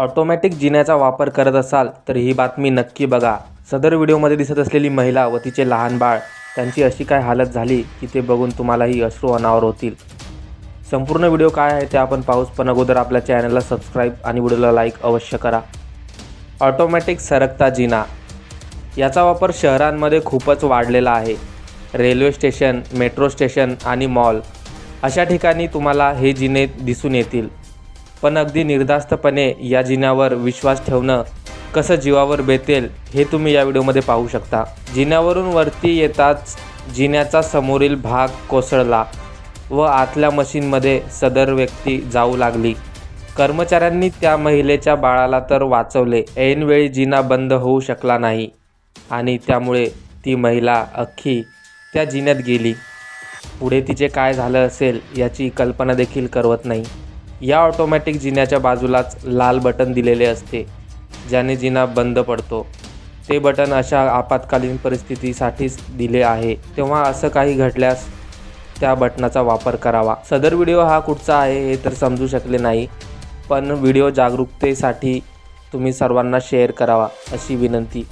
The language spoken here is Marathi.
ऑटोमॅटिक जिन्याचा वापर करत असाल तर ही बातमी नक्की बघा. सदर व्हिडिओमध्ये दिसत असलेली महिला व तिचे लहान बाळ त्यांची अशी काय हालत झाली की ते बघून तुम्हालाही अश्रू अनावर होतील. संपूर्ण व्हिडिओ काय आहे ते आपण पाहूच पण अगोदर आपल्या चॅनलला सबस्क्राईब आणि व्हिडिओला लाईक अवश्य करा. ऑटोमॅटिक सरकता जिना. याचा वापर शहरांमध्ये खूपच वाढलेला आहे. रेल्वे स्टेशन मेट्रो स्टेशन आणि मॉल अशा ठिकाणी तुम्हाला हे जिने दिसून येतील. पण अगदी निर्धास्तपणे या जिन्यावर विश्वास ठेवणं कसं जीवावर बेतेल हे तुम्ही या व्हिडिओमध्ये पाहू शकता. जिन्यावरून वरती येताच जिन्याचा समोरील भाग कोसळला व आतल्या मशीनमध्ये सदर व्यक्ती जाऊ लागली. कर्मचाऱ्यांनी त्या महिलेच्या बाळाला तर वाचवले ऐनवेळी जिना बंद होऊ शकला नाही आणि त्यामुळे ती महिला अख्खी त्या जिन्यात गेली. पुढे तिचे काय झालं असेल याची कल्पना देखील करवत नाही. या ऑटोमॅटिक जिन्याच्या बाजूलाच लाल बटन दिलेले असते ज्याने जिना बंद पडतो. ते बटन अशा आपत्कालीन परिस्थितीसाठीच दिले आहे. तेव्हा असं काही घडल्यास त्या बटनाचा वापर करावा. सदर व्हिडिओ हा कुठचा आहे हे तर समजू शकले नाही पण व्हिडिओ जागरूकतेसाठी तुम्ही सर्वांना शेअर करावा अशी विनंती.